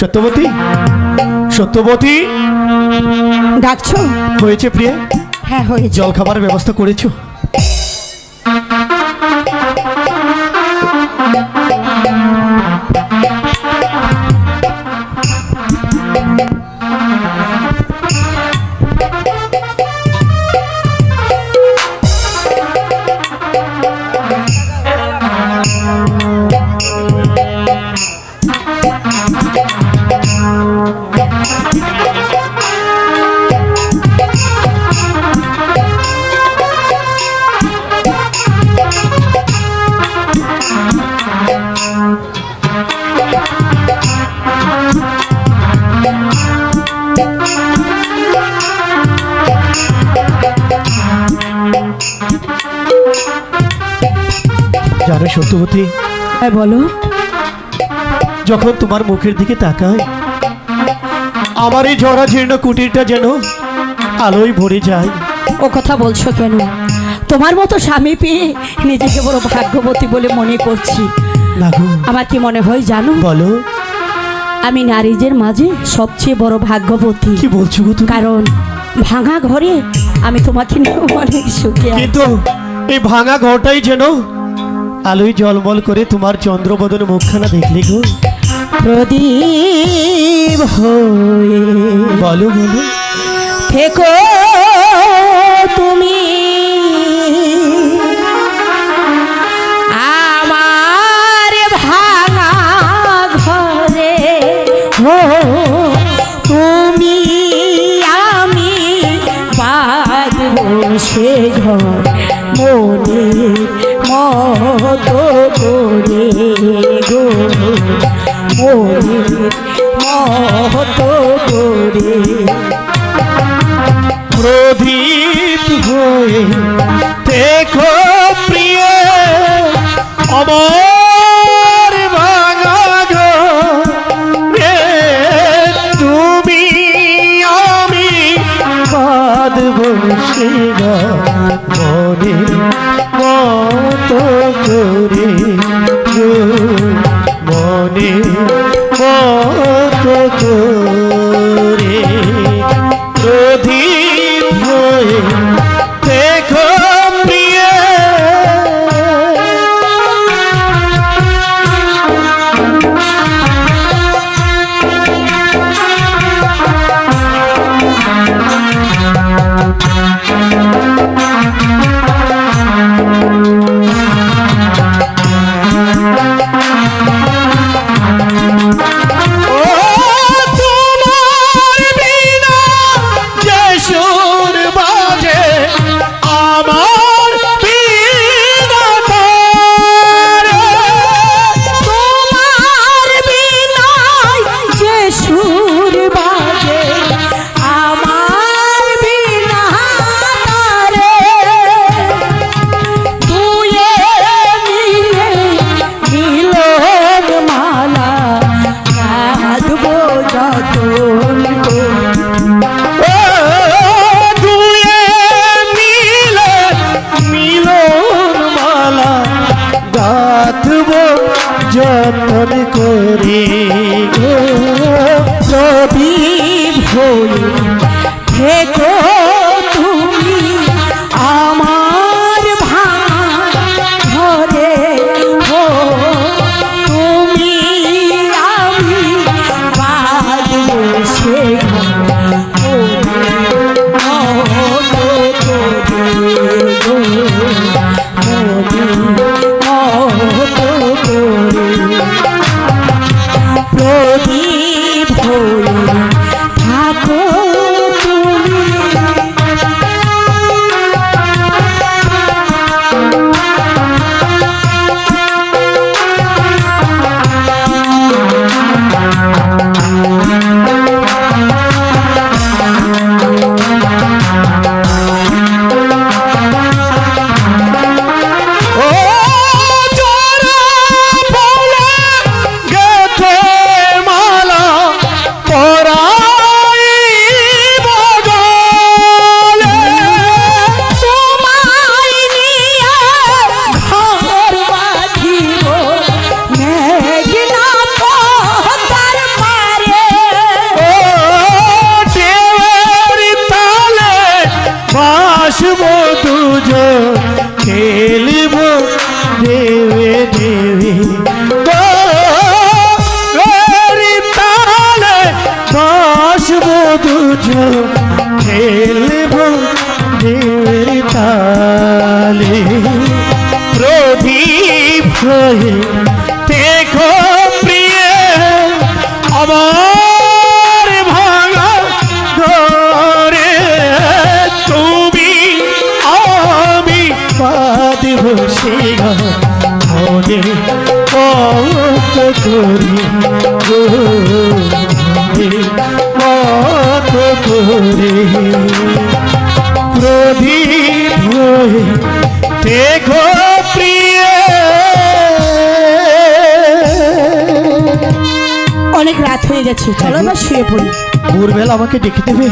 সত্যবতী? সত্যবতী? ডাকছো? হয়েছে প্রিয়া? হ্যাঁ হয়েছে। জল খাবারের ব্যবস্থা করেছ? জানো সত্যবতী হ্যাঁ বলো। যখন তোমার মুখের দিকে তাকায় আমার এই জরা জীর্ণ কুটিরটা যেন আলোয় ভরে যায়। ও কথা বলছো কেন? তোমার মতো স্বামী পেয়ে নিজেকে বড় ভাগ্যবতী বলে মনে করছি। আমার কি মনে হয় জানো? বলো। আমি নারীদের মাঝে সবচেয়ে বড় ভাগ্যবতী। কি বলছো গো তুমি? কারণ ভাঙা ঘরে আমি তোমাকে নিয়ে অনেক সুখে কিন্তু এই ভাঙা ঘরটাই যেন আলোয় জলমল করে তোমার চন্দ্রবদন মুখখানা দেখলে গো। প্রদীপ হয়ে বলো বলো। থেকো তুমি প্রদীপ হয়ে দেখো প্রিয় আমার ভাঙা ঘরে তুমি আমি বাদ বসে মনে মতো করে মনে মতো করে প্রদীপ হয়ে থেকো দেখো প্রিয়। অনেক রাত হয়ে গেছে চলো না শুয়ে পড়ি। ভোরবেলা আমাকে ডেকে দেবে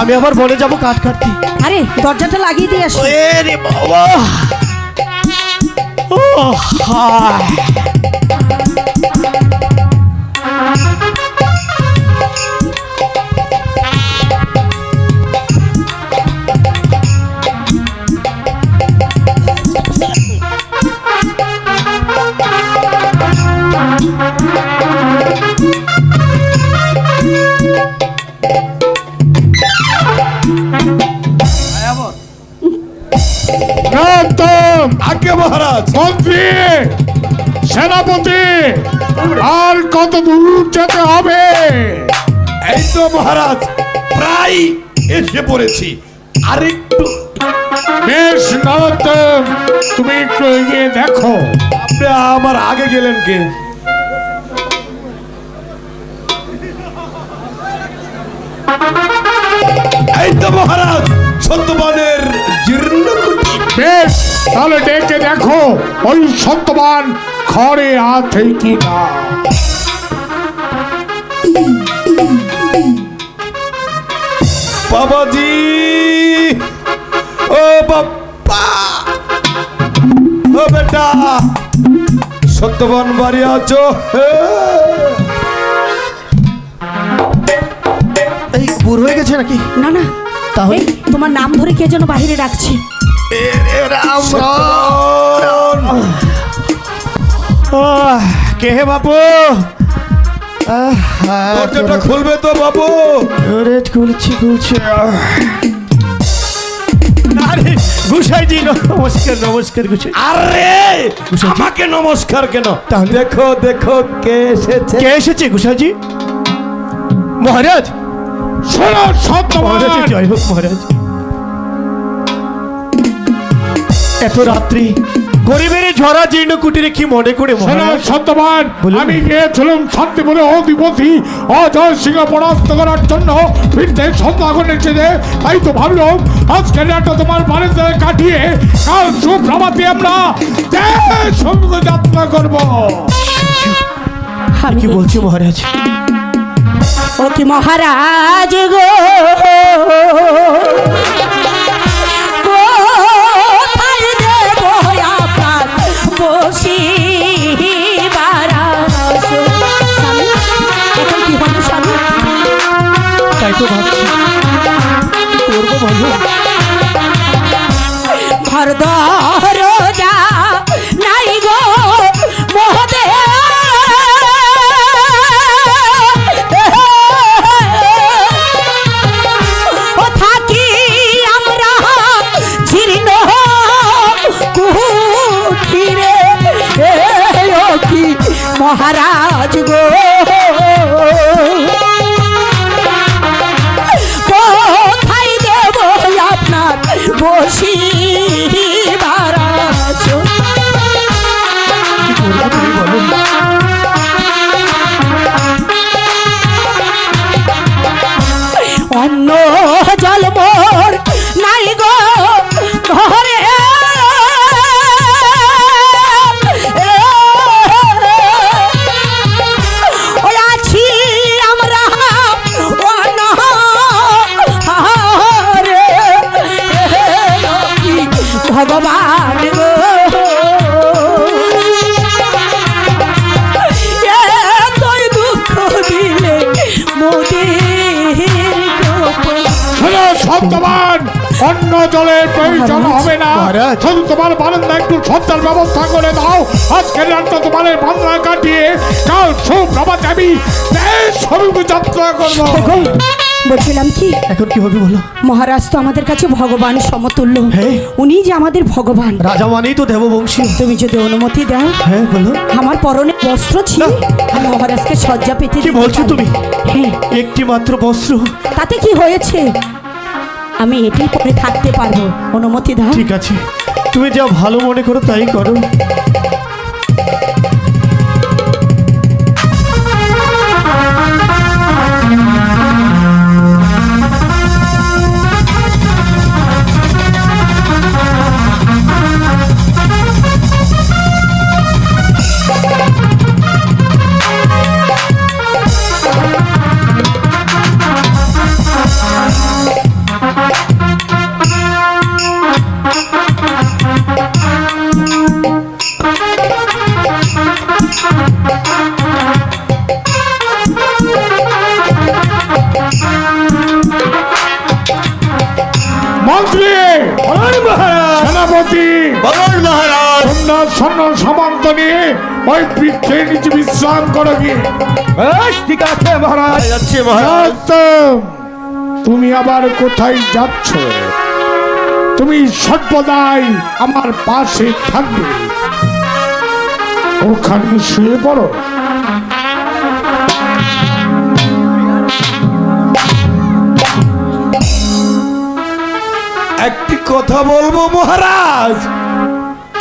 আমি আবার বনে যাব কাঠ কাটতে। আরে দরজাটা লাগিয়ে দিয়ে আসো। রে বাবা। ও হায়। আর কত দূর যেতে হবে? এই তো মহারাজ প্রায় এসে পড়েছি। আরেকটু। বেশ নরোত্তম তুমি একটু এগিয়ে দেখো। আপনি আমার আগে গেলেন কে? এই তো মহারাজ সত্যবানের তাহলে ডেকে দেখো ওই সত্যবান ঘরে আছে কি না। বাবাজি ও বাপ্পা। ও বেটা সত্যবান বাড়ি আছো? এই বুড়ো হয়ে গেছে নাকি? না না। তাহলে? তোমার নাম ধরে কে যেন বাহিরে ডাকছে! আহ, কে হে বাপু দরজাটা খুলবে তো বাবু ওরে খুলছি খুলছি। আরে গুসাইজি নমস্কার নমস্কার গুসাই আরে আমাকে নমস্কার কেন তাহলে? দেখো দেখো কে এসেছে কে এসেছে গুসাইজি মহারাজ শোনো সত্যবান মহারাজ জয় হোক মহারাজ এত রাত্রি গরিবের ঝরা জীর্ণ কুটিরে কি মনে করে সত্যবান। আমি গিয়েছিলাম শান্তিপুরে অধিপতি অজয় সিংহ পরাস্ত করার জন্য ফিরতে সন্ধ্যা করে যে তাই তো ভাবলাম আজকে রাতটা তোমার বাড়িতে কাটিয়ে কাল সুপ্রভাতে আমরা দেশ সঙ্গে যাত্রা করব। আমি কি বলছি মহারাজ? ও কি মহারাজ গো? ঘর দরজা জলের প্রয়োজন হবে না। শুধু তোমার বারান্দা একটু সত্যার ব্যবস্থা করে দাও। আজকের রাতটা তোমার বান্দা কাটিয়ে কাল সুপ্রভাত আমি দেশ সর্ব যাত্রা করব। বলছিলাম কি? এখন কি হবে বলো? মহারাজ তো আমাদের কাছে ভগবান সমতুল্য। হ্যাঁ। উনি যে আমাদের ভগবান। রাজা মানেই তো দেববংশী। তুমি যদি অনুমতি দাও হ্যাঁ বলো। আমার পরনে বস্ত্র ছিল আমি মহারাজকে সজ্জা পেতে কি বলছো তুমি? হ্যাঁ। একটি মাত্র বস্ত্র। তাতে কি হয়েছে? আমি এটাই করে থাকতে পারব। অনুমতি দাও। ঠিক আছে। তুমি যা ভালো মনে করো তাই করো। সামন্ত নিয়ে ওই বৃক্ষের নিচে বিশ্রাম করো গিয়ে। ঠিক আছে মহারাজ। যাচ্ছি মহারাজ। তুমি আবার কোথায় যাচ্ছ? তুমি সর্বদাই আমার পাশে থাকবে। ওখানে শুয়ে পড়ো। একটি কথা বলব মহারাজ।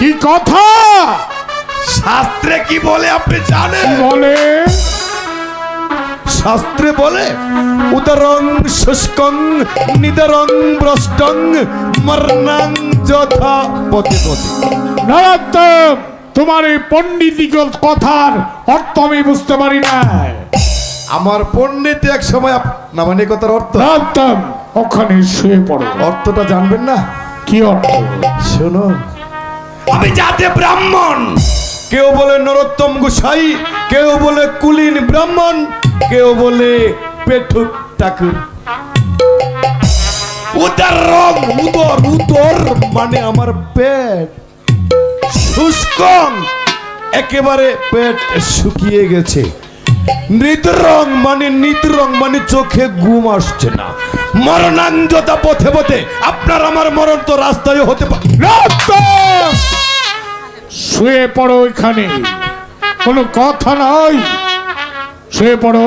কি কথা? শাস্ত্রে কি বলে আপনি জানেন? বলে? শাস্ত্রে বলে উদরং শুষ্কং নিদরং ভ্রষ্টং মর্ণাং যথা পথে নরোত্তম তোমার এই পণ্ডিতিক কথার অর্থ আমি বুঝতে পারি না। আমার পণ্ডিত এক সময় না মানে কথার অর্থ? নরোত্তম ওখানে শুয়ে পড়ো। অর্থটা জানবেন না? কি অর্থ? শুনুন। আমি জাতে ব্রাহ্মণ। কেউ বলে নরোত্তম গোসাই কেউ বলে কুলীন ব্রাহ্মণ কেউ বলে পেঠুক ঠাকুর। উদার রং উদর উদর মানে আমার পেট। শুষ্কং একেবারে পেট শুকিয়ে গেছে। নিত রং মানে নিত রং মানে চোখে ঘুম আসছে না। মরণাঞ্জতা পথে পথে। আপনার আমার মরণ তো রাস্তায় হতে পারে। শুয়ে পড়ো এখানে কোনো কথা নয় শুয়ে পড়ো।